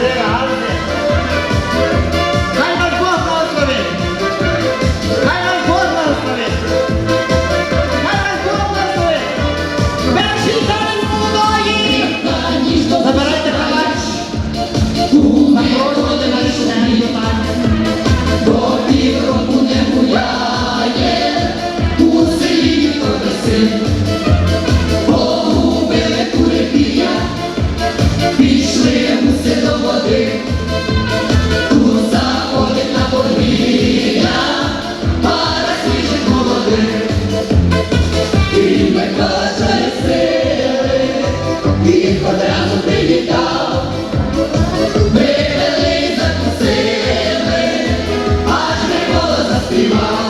André Alves. дивимося до води, заходить на подвір'я, пара свіжих молодих, і каже сили, їх одразу привітав, ми вели закусили, аж не голос заспівав.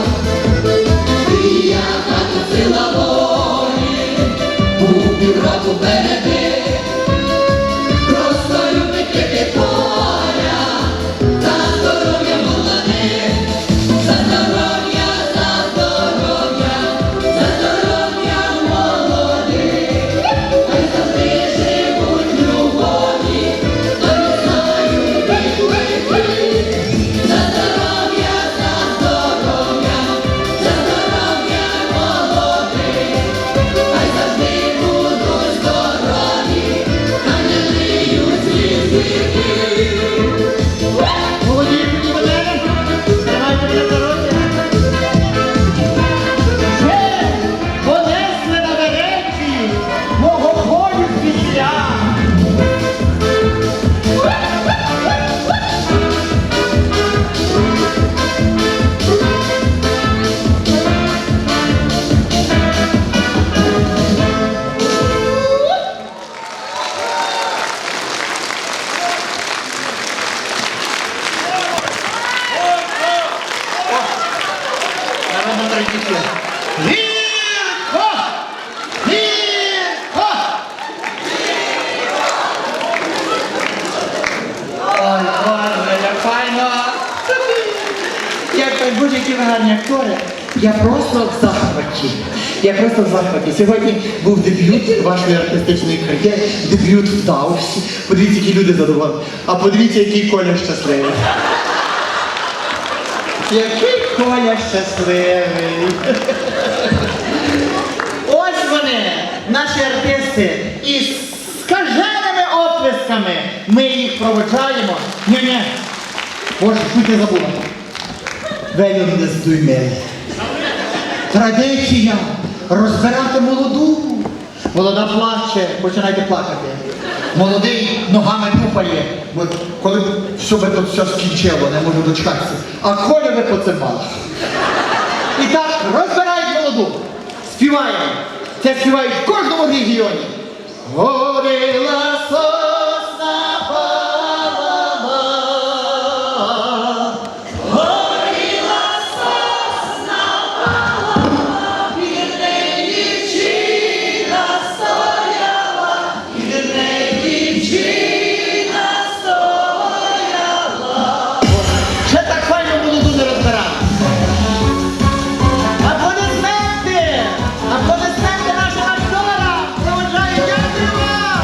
Тільки. Гірко! Будь-які ви актори. Я просто в захваті. Я просто в захваті. Сьогодні був дебют вашої артистичної кар'єри. Дебют вдався. Подивіться, які люди задоволені. А подивіться, який Коля щасливий. Який Коля щасливий. Ось вони, наші артисти, із скаженими оплесками. Ми їх проводжаємо. Ні-ні. Боже, ти забула? Велю не здуйме. Традиція розбирати молоду. Молода плаче, починайте плакати. Молодий ногами тупає, бо коли все би тут все скінчило, не можу дочекатися. А Коля ви по. І так, розбирають молоду. Співаємо. Це співають в кожному регіоні. Горила